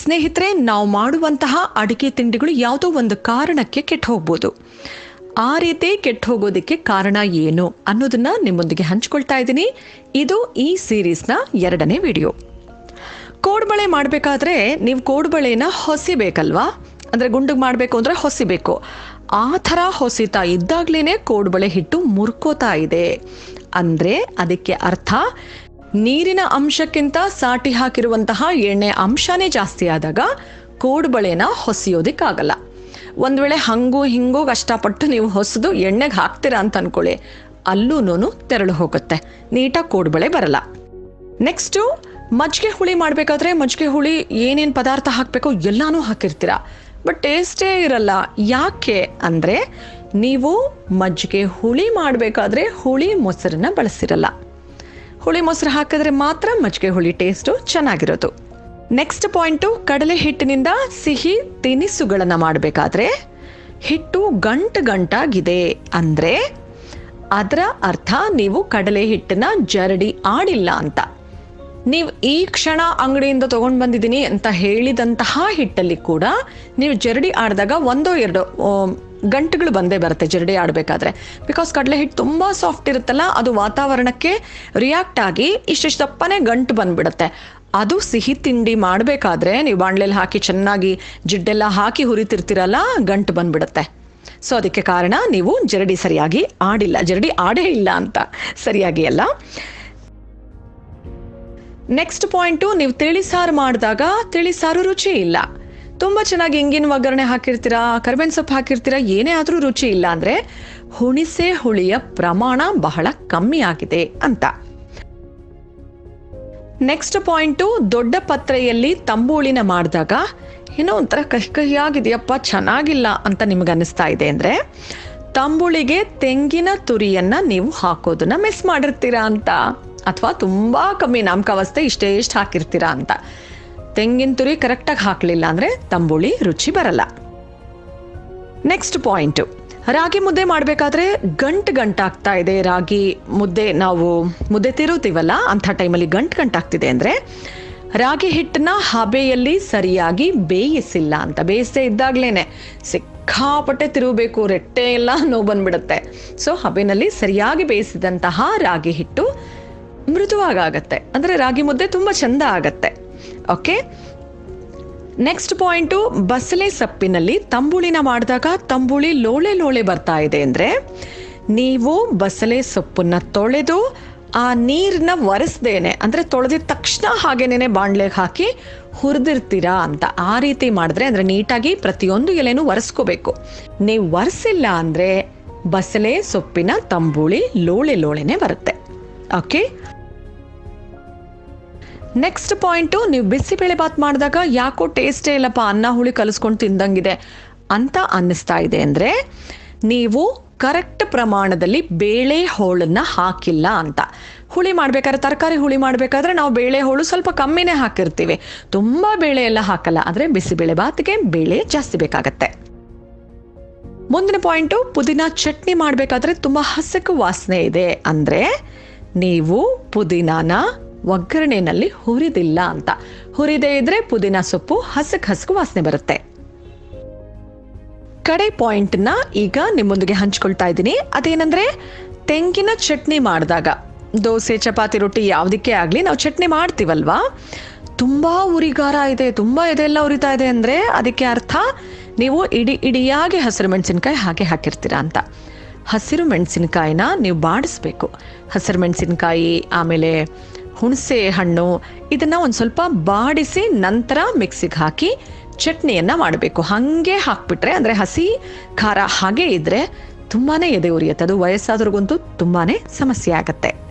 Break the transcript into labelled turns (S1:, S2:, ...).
S1: ಸ್ನೇಹಿತರೆ, ನಾವು ಮಾಡುವಂತಹ ಅಡಿಕೆ ತಿಂಡಿಗಳು ಯಾವುದೋ ಒಂದು ಕಾರಣಕ್ಕೆ ಕೆಟ್ಟು ಹೋಗ್ಬೋದು. ಆ ರೀತಿ ಕೆಟ್ಟು ಹೋಗೋದಕ್ಕೆ ಕಾರಣ ಏನು ಅನ್ನೋದನ್ನ ನಿಮ್ಮೊಂದಿಗೆ ಹಂಚ್ಕೊಳ್ತಾ ಇದ್ದೀನಿ. ಇದು ಈ ಸೀರೀಸ್ನ ಎರಡನೇ ವಿಡಿಯೋ. ಕೋಡ್ಬಳೆ ಮಾಡಬೇಕಾದ್ರೆ ನೀವು ಕೋಡ್ಬಳೆನ ಹೊಸಿಬೇಕಲ್ವಾ ಅಂದರೆ ಗುಂಡಿಗೆ ಮಾಡಬೇಕು ಅಂದರೆ ಹೊಸಿಬೇಕು ಆ ಥರ ಹೊಸಿತಾ ಇದ್ದಾಗ್ಲೇ ಕೋಡ್ಬಳೆ ಹಿಟ್ಟು ಮುರ್ಕೋತಾ ಇದೆ. ಅಂದರೆ ಅದಕ್ಕೆ ಅರ್ಥ ನೀರಿನ ಅಂಶಕ್ಕಿಂತ ಸಾಟಿ ಹಾಕಿರುವಂತಹ ಎಣ್ಣೆ ಅಂಶನೇ ಜಾಸ್ತಿ ಆದಾಗ ಕೋಡ್ಬಳೆನ ಹೊಸಿಯೋದಿಕ್ಕಾಗಲ್ಲ. ಒಂದು ವೇಳೆ ಹಂಗೂ ಹಿಂಗೂ ಕಷ್ಟಪಟ್ಟು ನೀವು ಹೊಸದು ಎಣ್ಣೆಗೆ ಹಾಕ್ತೀರಾ ಅಂತ ಅನ್ಕೊಳ್ಳಿ. ಅಲ್ಲೂ ತೆರಳು ಹೋಗುತ್ತೆ. ನೀಟಾಗಿ ಕೋಡ್ಬಳೆ ಬರಲ್ಲ. ನೆಕ್ಸ್ಟು, ಮಜ್ಜಿಗೆ ಹುಳಿ ಮಾಡಬೇಕಾದ್ರೆ ಮಜ್ಜಿಗೆ ಹುಳಿ ಏನೇನು ಪದಾರ್ಥ ಹಾಕಬೇಕು ಎಲ್ಲಾನು ಹಾಕಿರ್ತೀರ. ಬಟ್ ಟೇಸ್ಟೇ ಇರಲ್ಲ. ಯಾಕೆ ಅಂದರೆ, ನೀವು ಮಜ್ಜಿಗೆ ಹುಳಿ ಮಾಡಬೇಕಾದ್ರೆ ಹುಳಿ ಮೊಸರನ್ನ ಬಳಸಿರಲ್ಲ. ಹುಳಿ ಮೊಸರು ಹಾಕಿದ್ರೆ ಮಾತ್ರ ಮಜ್ಜಿಗೆ ಹುಳಿ ಟೇಸ್ಟು ಚೆನ್ನಾಗಿರೋದು. ನೆಕ್ಸ್ಟ್ ಪಾಯಿಂಟು ಕಡಲೆ ಹಿಟ್ಟಿನಿಂದ ಸಿಹಿ ತಿನಿಸುಗಳನ್ನು ಮಾಡಬೇಕಾದ್ರೆ ಹಿಟ್ಟು ಗಂಟು ಗಂಟಾಗಿದೆ ಅಂದರೆ ಅದರ ಅರ್ಥ ನೀವು ಕಡಲೆ ಹಿಟ್ಟನ್ನ ಜರಡಿ ಆಡಿಲ್ಲ ಅಂತ. ನೀವು ಈ ಕ್ಷಣ ಅಂಗಡಿಯಿಂದ ತಗೊಂಡು ಬಂದಿದ್ದೀನಿ ಅಂತ ಹೇಳಿದಂತಹ ಹಿಟ್ಟಲ್ಲಿ ಕೂಡ ನೀವು ಜರಡಿ ಆಡಿದಾಗ ಒಂದೋ ಎರಡೋ ಗಂಟುಗಳು ಬಂದೇ ಬರುತ್ತೆ ಜರಡಿ ಆಡಬೇಕಾದ್ರೆ. ಬಿಕಾಸ್ ಕಡಲೆ ಹಿಟ್ಟು ತುಂಬ ಸಾಫ್ಟ್ ಇರುತ್ತಲ್ಲ, ಅದು ವಾತಾವರಣಕ್ಕೆ ರಿಯಾಕ್ಟ್ ಆಗಿ ಇಷ್ಟಿಷ್ಟು ದಪ್ಪನೇ ಗಂಟು ಬಂದ್ಬಿಡುತ್ತೆ. ಅದು ಸಿಹಿ ತಿಂಡಿ ಮಾಡಬೇಕಾದ್ರೆ ನೀವು ಬಾಣಲೆಯಲ್ಲಿ ಹಾಕಿ ಚೆನ್ನಾಗಿ ಜಿಡ್ಡೆಲ್ಲ ಹಾಕಿ ಹುರಿತಿರ್ತೀರಲ್ಲ, ಗಂಟು ಬಂದ್ಬಿಡುತ್ತೆ. ಸೊ ಅದಕ್ಕೆ ಕಾರಣ ನೀವು ಜರಡಿ ಸರಿಯಾಗಿ ಆಡಿಲ್ಲ, ಜರಡಿ ಆಡೇ ಇಲ್ಲ ಅಂತ ಸರಿಯಾಗಿ ಅಲ್ಲ. ನೆಕ್ಸ್ಟ್ ಪಾಯಿಂಟು ನೀವು ತಿಳಿಸಾರು ಮಾಡಿದಾಗ ತಿಳಿಸಾರು ರುಚಿ ಇಲ್ಲ. ತುಂಬ ಚೆನ್ನಾಗಿ ಇಂಗಿನ ಒಗ್ಗರಣೆ ಹಾಕಿರ್ತೀರಾ, ಕರ್ಬೇವಿನ ಸೊಪ್ಪು ಹಾಕಿರ್ತೀರಾ, ಏನೇ ಆದರೂ ರುಚಿ ಇಲ್ಲ ಅಂದರೆ ಹುಣಿಸೆ ಹುಳಿಯ ಪ್ರಮಾಣ ಬಹಳ ಕಮ್ಮಿ ಆಗಿದೆ ಅಂತ. ನೆಕ್ಸ್ಟ್ ಪಾಯಿಂಟು ದೊಡ್ಡ ಪತ್ರೆಯಲ್ಲಿ ತಂಬೂಳಿನ ಮಾಡಿದಾಗ ಏನೋ ಒಂಥರ ಕಹಿ ಕಹಿಯಾಗಿದೆಯಪ್ಪ ಚೆನ್ನಾಗಿಲ್ಲ ಅಂತ ನಿಮ್ಗೆ ಅನ್ನಿಸ್ತಾ ಇದೆ ಅಂದರೆ ತಂಬುಳಿಗೆ ತೆಂಗಿನ ತುರಿಯನ್ನ ನೀವು ಹಾಕೋದನ್ನ ಮಿಸ್ ಮಾಡಿರ್ತೀರಾ ಅಂತ, ಅಥವಾ ತುಂಬ ಕಮ್ಮಿ ನಾಮಕಾವಸ್ಥೆ ಇಷ್ಟೇ ಇಷ್ಟು ಹಾಕಿರ್ತೀರಾ ಅಂತ. ತೆಂಗಿನ ತುರಿ ಕರೆಕ್ಟಾಗಿ ಹಾಕಲಿಲ್ಲ ಅಂದರೆ ತಂಬುಳಿ ರುಚಿ ಬರಲ್ಲ. ನೆಕ್ಸ್ಟ್ ಪಾಯಿಂಟು ರಾಗಿ ಮುದ್ದೆ ಮಾಡಬೇಕಾದ್ರೆ ಗಂಟು ಗಂಟಾಗ್ತಾ ಇದೆ. ರಾಗಿ ಮುದ್ದೆ ನಾವು ಮುದ್ದೆ ತಿರುತ್ತೀವಲ್ಲ, ಅಂಥ ಟೈಮಲ್ಲಿ ಗಂಟು ಗಂಟಾಗ್ತಿದೆ ಅಂದರೆ ರಾಗಿ ಹಿಟ್ಟನ್ನ ಹಬೆಯಲ್ಲಿ ಸರಿಯಾಗಿ ಬೇಯಿಸಿಲ್ಲ ಅಂತ. ಬೇಯಿಸದೆ ಇದ್ದಾಗ್ಲೇನೆ ಸಿಕ್ಕಾಪಟ್ಟೆ ತಿರುಗಬೇಕು, ರೆಟ್ಟೆ ಎಲ್ಲ ನೋವು ಬಂದ್ಬಿಡುತ್ತೆ. ಸೊ ಹಬೆನಲ್ಲಿ ಸರಿಯಾಗಿ ಬೇಯಿಸಿದಂತಹ ರಾಗಿ ಹಿಟ್ಟು ಮೃದುವಾಗತ್ತೆ ಅಂದರೆ ರಾಗಿ ಮುದ್ದೆ ತುಂಬ ಚಂದ ಆಗತ್ತೆ. ಓಕೆ ನೆಕ್ಸ್ಟ್ ಪಾಯಿಂಟು ಬಸಳೆ ಸೊಪ್ಪಿನಲ್ಲಿ ತಂಬುಳಿನ ಮಾಡಿದಾಗ ತಂಬುಳಿ ಲೋಳೆ ಲೋಳೆ ಬರ್ತಾ ಇದೆ ಅಂದರೆ ನೀವು ಬಸಳೆ ಸೊಪ್ಪನ್ನ ತೊಳೆದು ಆ ನೀರನ್ನ ಒರೆಸ್ದೇನೆ ಅಂದರೆ ತೊಳೆದಿದ ತಕ್ಷಣ ಹಾಗೇನೆ ಬಾಣ್ಲೆಗೆ ಹಾಕಿ ಹುರಿದಿರ್ತೀರಾ ಅಂತ ಆ ರೀತಿ ಮಾಡಿದ್ರೆ ಅಂದರೆ ನೀಟಾಗಿ ಪ್ರತಿಯೊಂದು ಎಲೆನೂ ಒರೆಸ್ಕೋಬೇಕು ನೀವು ಒರೆಸಿಲ್ಲ ಅಂದರೆ ಬಸಳೆ ಸೊಪ್ಪಿನ ತಂಬುಳಿ ಲೋಳೆ ಲೋಳೆನೆ ಬರುತ್ತೆ ಓಕೆ ನೆಕ್ಸ್ಟ್ ಪಾಯಿಂಟು ನೀವು ಬಿಸಿಬೇಳೆ ಬಾತ್ ಮಾಡಿದಾಗ ಯಾಕೋ ಟೇಸ್ಟೇ ಇಲ್ಲಪ್ಪ, ಅನ್ನ ಹುಳಿ ಕಲಿಸ್ಕೊಂಡು ತಿಂದಂಗಿದೆ ಅಂತ ಅನ್ನಿಸ್ತಾ ಇದೆ ಅಂದರೆ, ನೀವು ಕರೆಕ್ಟ್ ಪ್ರಮಾಣದಲ್ಲಿ ಬೇಳೆ ಹೋಳನ್ನ ಹಾಕಿಲ್ಲ ಅಂತ. ಹುಳಿ ಮಾಡ್ಬೇಕಾದ್ರೆ, ತರಕಾರಿ ಹುಳಿ ಮಾಡಬೇಕಾದ್ರೆ ನಾವು ಬೇಳೆ ಹೋಳು ಸ್ವಲ್ಪ ಕಮ್ಮಿನೇ ಹಾಕಿರ್ತೀವಿ. ತುಂಬ ಬೇಳೆ ಎಲ್ಲ ಹಾಕಲ್ಲ, ಆದರೆ ಬಿಸಿಬೇಳೆ ಬಾತ್ಗೆ ಬೇಳೆ ಜಾಸ್ತಿ ಬೇಕಾಗತ್ತೆ. ಮುಂದಿನ ಪಾಯಿಂಟು ಪುದೀನ ಚಟ್ನಿ ಮಾಡಬೇಕಾದ್ರೆ ತುಂಬ ಹಸಕು ವಾಸನೆ ಇದೆ. ಅಂದರೆ, ನೀವು ಪುದೀನಾನ ಒಗ್ಗರಣೆನಲ್ಲಿ ಹುರಿದಿಲ್ಲ ಅಂತ. ಹುರಿದೇ ಇದ್ರೆ ಪುದೀನ ಸೊಪ್ಪು ಹಸಕ್ ಹಸಕು ವಾಸನೆ ಬರುತ್ತೆ. ಕಡೆ ಪಾಯಿಂಟ್ನ ಈಗ ನಿಮ್ಮೊಂದಿಗೆ ಹಂಚ್ಕೊಳ್ತಾ ಇದ್ದೀನಿ. ಅದೇನಂದ್ರೆ, ತೆಂಗಿನ ಚಟ್ನಿ ಮಾಡಿದಾಗ. ದೋಸೆ, ಚಪಾತಿ, ರೊಟ್ಟಿ ಯಾವುದಕ್ಕೆ ಆಗಲಿ ನಾವು ಚಟ್ನಿ ಮಾಡ್ತೀವಲ್ವಾ? ತುಂಬ ಉರಿಗಾರ ಇದೆ, ತುಂಬ ಇದೆಲ್ಲ ಉರಿತಾ ಇದೆ ಅಂದರೆ ಅದಕ್ಕೆ ಅರ್ಥ ನೀವು ಇಡಿ ಇಡಿಯಾಗಿ ಹಸಿರು ಮೆಣಸಿನ್ಕಾಯಿ ಹಾಗೆ ಹಾಕಿರ್ತೀರಾ ಅಂತ. ಹಸಿರು ಮೆಣಸಿನಕಾಯಿನ ನೀವು ಬಾಡಿಸ್ಬೇಕು. ಹಸಿರು ಮೆಣಸಿನಕಾಯಿ, ಆಮೇಲೆ ಹುಣಸೆ ಹಣ್ಣು, ಇದನ್ನ ಒಂದು ಸ್ವಲ್ಪ ಬಾಡಿಸಿ ನಂತರ ಮಿಕ್ಸಿಗೆ ಹಾಕಿ ಚಟ್ನಿಯನ್ನ ಮಾಡಬೇಕು. ಹಂಗೆ ಹಾಕ್ಬಿಟ್ರೆ, ಅಂದರೆ ಹಸಿ ಖಾರ ಹಾಗೆ ಇದ್ರೆ ತುಂಬಾನೇ ಎದೆ ಉರಿಯುತ್ತೆ. ಅದು ವಯಸ್ಸಾದ್ರಿಗಂತೂ ತುಂಬಾನೇ ಸಮಸ್ಯೆ ಆಗತ್ತೆ.